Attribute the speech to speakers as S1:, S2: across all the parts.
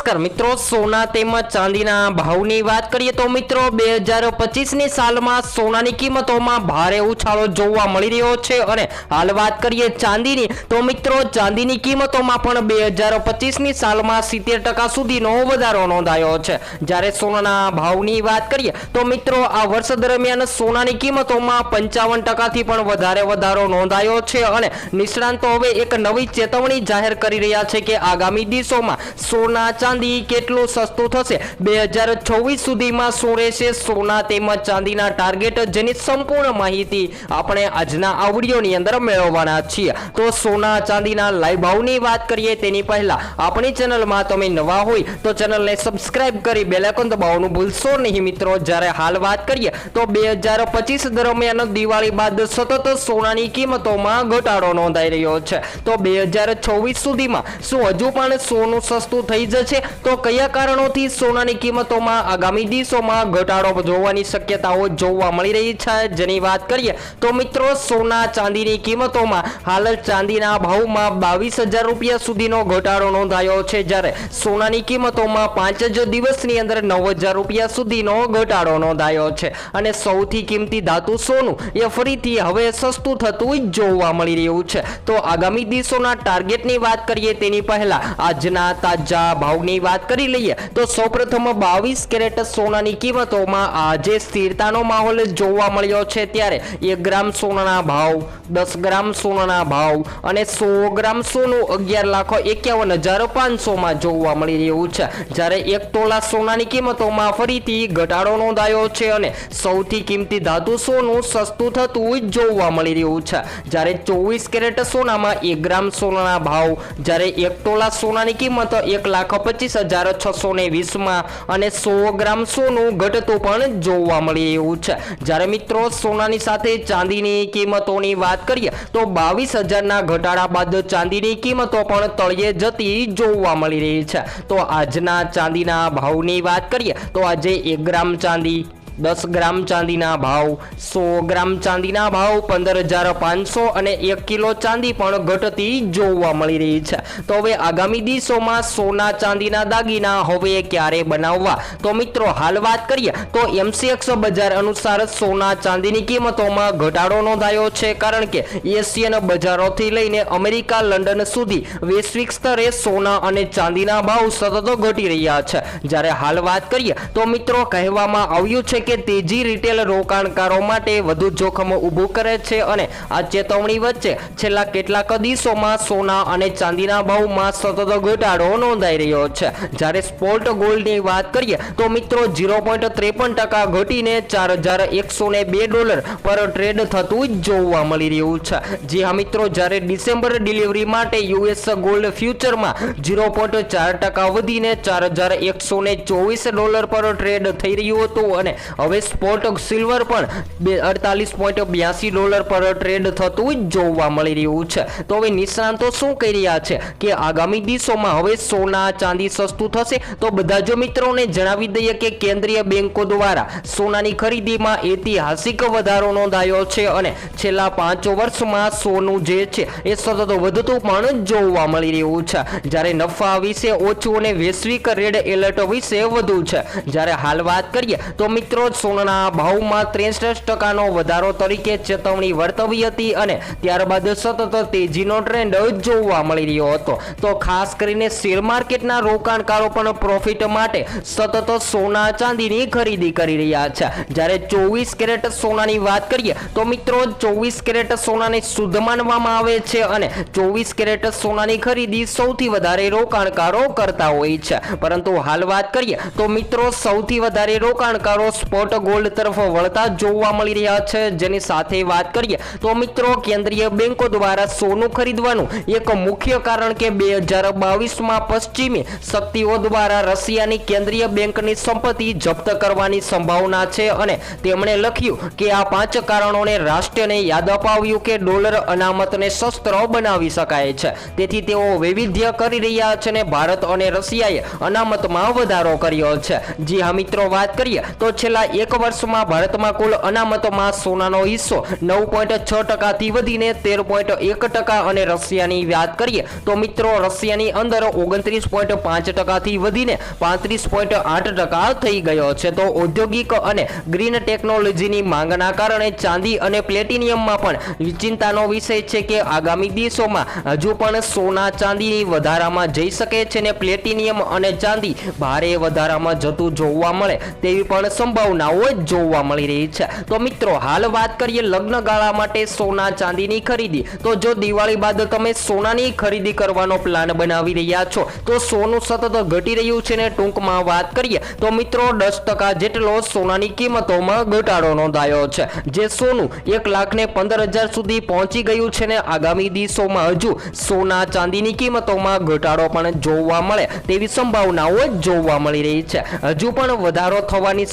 S1: નમસ્કાર મિત્રો, સોના તેમજ ચાંદીના ભાવની વાત કરીએ તો મિત્રો, બે હજાર પચીસની સાલમાં સોનાની કિંમતોમાં ભારે ઉછાળો જોવા મળી રહ્યો છે અને હાલ વાત કરીએ ચાંદીની, તો મિત્રો ચાંદીની કિંમતોમાં પણ બે હજાર પચીસની સાલમાં સિત્તેર ટકા સુધીનો વધારો નોંધાયો છે. જ્યારે સોનાના ભાવની વાત કરીએ તો મિત્રો, આ વર્ષ દરમિયાન સોનાની કિંમતોમાં પંચાવન ટકાથી પણ વધારે વધારો નોંધાયો છે અને નિષ્ણાંતો હવે એક નવી ચેતવણી જાહેર કરી રહ્યા છે કે આગામી દિવસોમાં સોના ચાંદી કેટલું સસ્તું થશે? બે હજાર છવ્વીસ સુધીમાં શું રહેશે? સોના તેમજ ચાંદીના ટાર્ગેટ જેની સંપૂર્ણ માહિતી આપણે આજના આ વિડીયોની અંદર મેળવવાના છીએ. તો સોના, ચાંદીના લાઈવ ભાવની વાત કરીએ તેની પહેલા, આપણી ચેનલમાં તમે નવા હોય તો ચેનલને સબસ્ક્રાઇબ કરી બેલેકોન દબાવવાનું ભૂલશો નહીં મિત્રો. જ્યારે હાલ વાત કરીએ તો બે હજાર પચીસ દરમિયાન દિવાળી બાદ સતત સોનાની કિંમતોમાં ઘટાડો નોંધાઈ રહ્યો છે. તો બે હજાર છવ્વીસ સુધીમાં શું હજુ પણ સોનું સસ્તું થઈ જશે? તો કયા કારણોથી સોનાની કિંમતોમાં આગામી દિવસોમાં ઘટાડો જોવાની શક્યતાઓ જોવા મળી રહી છે? જેની વાત કરીએ તો મિત્રો, સોના ચાંદીની કિંમતોમાં હાલ ચાંદીના ભાવમાં બાવીસ હજાર રૂપિયા સુધીનો ઘટાડો નોંધાયો છે. જ્યારે સોનાની કિંમતોમાં પાંચ જ દિવસની અંદર નવ હજાર રૂપિયા સુધીનો ઘટાડો નોંધાયો છે. અને સૌથી કિંમતી ધાતુ સોનું એ ફરીથી હવે સસ્તું થતું જોવા મળી રહ્યું છે. તો આગામી દિવસોના ટાર્ગેટની વાત કરીએ તેની પહેલા, આજના તાજા ભાવની વાત કરી લઈએ તો સૌપ્રથમ બાવીસ કેરેટ સોનાની કિંમતોમાં આજે સ્થિરતાનો માહોલ જોવા મળ્યો છે ત્યારે એક ગ્રામ સોનાના ભાવ, દસ ગ્રામ સોનાના ભાવ અને સો ગ્રામ સોનું અગિયાર લાખો એકાવન હજાર પાંચસોમાં જોવા મળી રહ્યું છે. જ્યારે એક તોલા સોનાની કિંમતોમાં ફરીથી ઘટાડો નોંધાયો છે અને સૌથી કિંમતી ધાતુ સોનું સસ્તું થતું જોવા મળી રહ્યું છે. જ્યારે ચોવીસ કેરેટ સોનામાં એક ગ્રામ સોનાના ભાવ, જ્યારે એક તોલા સોનાની કિંમત એક લાખ પચીસ હજાર છસો ને વીસમાં અને સો ગ્રામ સોનું ઘટતું પણ જોવા મળી રહ્યું છે. જ્યારે મિત્રો, સોનાની સાથે ચાંદીની કિંમતોની વાત કરીએ, તો બાવીસ હજારના ઘટાડા બાદ ચાંદીની કિંમતો પણ તળિયે જતી જોવા મળી રહી છે. તો આજના ચાંદીના ભાવની વાત કરીએ, તો આજે એક ગ્રામ ચાંદી દસ ગ્રામ ચાંદીના ભાવ, સો ગ્રામ ચાંદીના ભાવ, પંદર હજાર પાંચસો અને એક કિલો ચાંદી પણ ઘટતી જોવા મળી રહી છે. તો હવે આગામી દિવસોમાં સોના ચાંદીના દાગીના હવે ક્યારે બનાવવા? તો મિત્રો, હાલ વાત કરીએ, તો એમસીએક્સ બજાર અનુસાર સોના ચાંદીની કિંમતોમાં ઘટાડો નોંધાયો છે કારણ કે એશિયન બજારોથી લઈને અમેરિકા, લંડન સુધી વૈશ્વિક સ્તરે સોના અને ચાંદીના ભાવ સતત ઘટી રહ્યા છે. જ્યારે હાલ વાત કરીએ, તો મિત્રો, કહેવામાં આવ્યું છે કે તેજી રિટેલ રોકાણકારો માટે વધુ જોખમ ઊભું કરે છે અને આ ચેતવણી વચ્ચે છેલ્લા કેટલાક દિવસોમાં સોના અને ચાંદીના ભાવમાં સતત ઘટાડો નોંધાઈ રહ્યો છે. જ્યારે સ્પોટ ગોલ્ડની વાત કરીએ તો મિત્રો ઝીરો પોઈન્ટ ત્રેપન ટકા ઘટીને ચાર હજાર એકસો ને બે ડોલર પર ટ્રેડ થતું જોવા મળી રહ્યું છે. જી હા મિત્રો, જ્યારે ડિસેમ્બર ડિલિવરી માટે યુએસ ગોલ્ડ ફ્યુચરમાં ઝીરો પોઈન્ટ ચાર ટકા વધીને ચાર હજાર એકસો ને ચોવીસ ડોલર પર ટ્રેડ થઈ રહ્યું હતું અને હવે સ્પોટ સિલ્વર પણ બે અડતાલીસ પોઈન્ટ બ્યાસી ડોલર પર ટ્રેડ થતું જોવા મળી રહ્યું છે. તો હવે નિષ્ણાંતો શું કહી રહ્યા છે કે આગામી દિવસોમાં હવે સોના, ચાંદી સસ્તું થશે? તો બધા જો મિત્રોને જણાવી દઈએ કે કેન્દ્રીય બેંકો દ્વારા સોનાની ખરીદીમાં ઐતિહાસિક વધારો નોંધાયો છે અને છેલ્લા પાંચ વર્ષમાં સોનું જે છે એ સતત વધતું પણ જોવા મળી રહ્યું છે. જ્યારે નફા વિશે ઓછું અને વૈશ્વિક રેડ એલર્ટ વિશે વધુ છે. જ્યારે હાલ વાત કરીએ તો મિત્રો સોનાના ભાવમાં ત્રેસઠ ટકાનો વધારો તરીકે ચેતવણી વર્તવી હતી અને ત્યારબાદ સતત તેજીનો ટ્રેન્ડ જોવા મળી રહ્યો હતો. તો ખાસ કરીને શેર માર્કેટના રોકાણકારો પણ પ્રોફિટ માટે સતત સોના ચાંદીની ખરીદી કરી રહ્યા છે. જ્યારે ચોવીસ કેરેટ સોનાની વાત કરીએ તો મિત્રો ચોવીસ કેરેટ સોનાને શુદ્ધ માનવામાં આવે છે અને ચોવીસ કેરેટ સોનાની ખરીદી સૌથી વધારે રોકાણકારો કરતા હોય છે. પરંતુ હાલ વાત કરીએ તો મિત્રો સૌથી વધારે રોકાણકારો સ્પોટ ગોલ્ડ તરફ વળતા જોવા મળી રહ્યા છે. જેની સાથે વાત કરીએ તો મિત્રો, કેન્દ્રીય બેંકો દ્વારા સોનું ખરીદવાનું એક મુખ્ય કારણ કે બે હજાર બાવીસમાં પશ્ચિમી શક્તિઓ દ્વારા રશિયાની કેન્દ્રીય બેંકની સંપત્તિ જપ્ત કરવાની સંભાવના છે અને તેમણે લખ્યું કે આ પાંચ કારણોને રાષ્ટ્રને યાદ અપાવ્યું કે ડોલર અનામતને શસ્ત્ર બનાવી શકાય છે. તેથી તેઓ વૈવિધ્ય કરી રહ્યા છે અને ભારત અને રશિયાએ અનામતમાં વધારો કર્યો છે. જી હા, મિત્રો, વાત કરીએ તો છેલ્લા છેલ્લા એક વર્ષમાં ભારતમાં કુલ અનામતોમાં સોનાનો હિસ્સો નવ પોઈન્ટ છ ટકાથી વધીને તેર પોઈન્ટ એક ટકા અને રશિયાની વાત કરીએ તો મિત્રો રશિયાની અંદર ઓગણત્રીસ પોઈન્ટ પાંચ ટકાથી વધીને પાંત્રીસ પોઈન્ટ આઠ ટકા થઈ ગયો છે. તો ઔદ્યોગિક અને ગ્રીન ટેકનોલોજીની માંગના કારણે ચાંદી અને પ્લેટિનિયમમાં પણ ચિંતાનો વિષય છે કે આગામી દિવસોમાં હજુ પણ સોના ચાંદીની વધારામાં જઈ શકે છે ને પ્લેટિનિયમ અને ચાંદી ભારે વધારામાં જતું જોવા મળે તેવી પણ સંભાવનાઓ જોવા મળી રહી છે. તો મિત્રો, હાલ વાત કરીએ લગ્ન ગાળા માટે સોના ચાંદીની ખરીદી. તો જો દિવાળી બાદ તમે સોનાની ખરીદી કરવાનો પ્લાન બનાવી રહ્યા છો, તો સોનું સતત ઘટી રહ્યું છે ને ટૂંકમાં વાત કરીએ, તો મિત્રો, દસ ટકા જેટલો સોનાની કિંમતોમાં ઘટાડો નોંધાયો છે. જે સોનું એક લાખ ને પંદર હજાર સુધી પહોંચી ગયું છે ને આગામી દિવસોમાં હજુ સોના ચાંદીની કિંમતોમાં ઘટાડો પણ જોવા મળે તેવી સંભાવનાઓ જોવા મળી રહી છે. હજુ પણ વધારો થવાની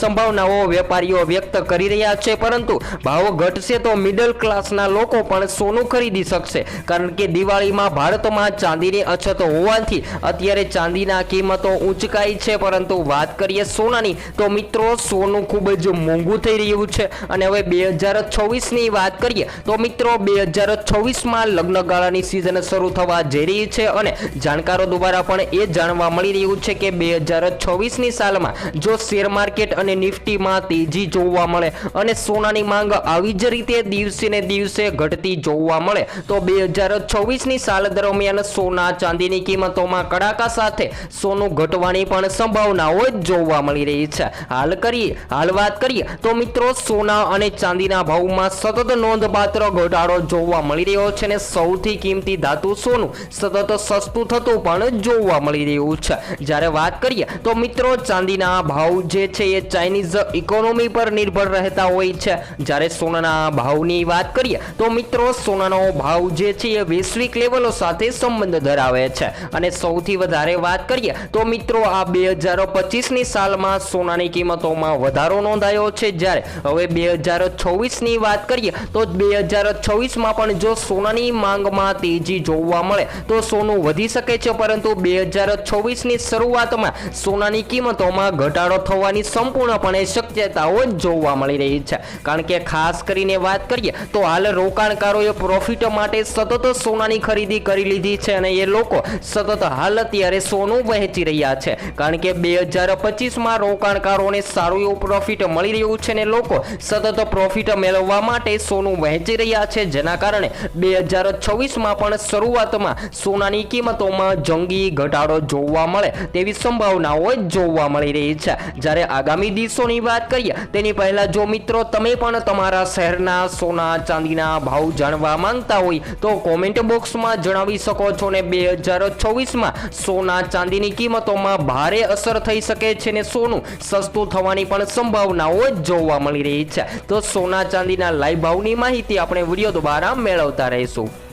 S1: સંભાવનાઓ વેપારીઓ વ્યક્ત કરી રહ્યા છે, પરંતુ ભાવો ઘટશે તો મિડલ ક્લાસના લોકો પણ સોનું ખરીદી શકશે. કારણ કે દિવાળીમાં ભારતમાં ચાંદીની અછત હોવાથી અત્યારે ચાંદીના કિંમતો ઊંચકાઈ છે, પરંતુ વાત કરીએ સોનાની, તો મિત્રો, સોનું ખૂબ જ મોંઘું થઈ રહ્યું છે. અને હવે બે હજાર છવ્વીસની વાત કરીએ, તો મિત્રો, બે હજાર છવ્વીસમાં લગ્નગાળાની સિઝન શરૂ થવા જઈ રહી છે અને જાણકારો દ્વારા પણ એ જાણવા મળી રહ્યું છે કે બે હજાર છવ્વીસની સાલમાં જો શેર માર્કેટ અને નિફ્ટીમાં તેજી જોવા મળે અને સોનાની માંગ આવી જ રીતે દિવસે ને દિવસે ઘટતી જોવા મળે. તો બે હજાર છવ્વીસની સાલ દરમિયાન સોના ચાંદીની કિંમતોમાં કડાકા સાથે સોનું ઘટવાની પણ સંભાવનાઓ જ જોવા મળી રહી છે. હાલ કરીએ, હાલ વાત કરીએ, તો મિત્રો સોના અને ચાંદીના ભાવમાં સતત નોંધપાત્ર ઘટાડો જોવા મળી રહ્યો છે અને સૌથી કિંમતી ધાતુ સોનું સતત સસ્તું થતું પણ જોવા મળી રહ્યું છે. જ્યારે વાત કરીએ, તો મિત્રો ચાંદીના ભાવ જે છે એ ચાઇનીઝ ઇકોનોમી પર નિર્ભર રહેતા હોય છે. જ્યારે સોનાના ભાવની વાત કરીએ, તો મિત્રો સોનાનો ભાવ જે છે એ વૈશ્વિક લેવલો સાથે સંબંધ ધરાવે છે. અને સૌથી વધારે વાત કરીએ, તો મિત્રો આ બે હજાર પચીસની સાલમાં સોનાની કિંમતોમાં વધારો નોંધાયો છે. જ્યારે હવે બે હજાર છવ્વીસની વાત કરીએ, તો બે હજાર છવ્વીસમાં પણ જો સોનાની માંગમાં તેજી જોવા મળે, તો સોનું વધી શકે છે. પરંતુ બે હજાર છવ્વીસની શરૂઆતમાં સોનાની કિંમતોમાં ઘટાડો થવાની સંપૂર્ણપણે શક્યતાઓ જ જોવા મળી રહી છે. કારણ કે ખાસ કરીને વાત કરીએ, તો હાલ રોકાણકારોએ પ્રોફિટ માટે સતત સોનાની ખરીદી કરી લીધી છે અને એ લોકો સતત હાલ અત્યારે સોનું વહેંચી રહ્યા છે. કારણ કે બે હજાર પચીસમાં રોકાણકારોને સારું એવું પ્રોફિટ મળી રહ્યું છે અને લોકો સતત પ્રોફિટ મેળવવા માટે સોનું વહેંચી રહ્યા છે. જેના કારણે બે હજાર છવ્વીસમાં પણ શરૂઆતમાં સોનાની કિંમતોમાં જંગી ઘટાડો જોવા મળે તેવી સંભાવનાઓ જોવા મળી રહી છે. જ્યારે આગામી દિવસોની વાત કરીએ, તેની પહેલાં જો મિત્રો તમે પણ તમારા શહેરના સોના, ચાંદીના ભાવ જાણવા માંગતા હોય, તો કોમેન્ટ બોક્સમાં જણાવી શકો છો ને બે હજાર છવ્વીસમાં સોના, ચાંદીની કિંમતોમાં ભારે અસર થઈ શકે છે ને સોનું સસ્તું થવાની પણ સંભાવનાઓ જોવા મળી રહી છે. તો સોના, ચાંદીના લાઈવ ભાવની માહિતી આપણે વીડિયો દ્વારા મેળવતા રહીશું.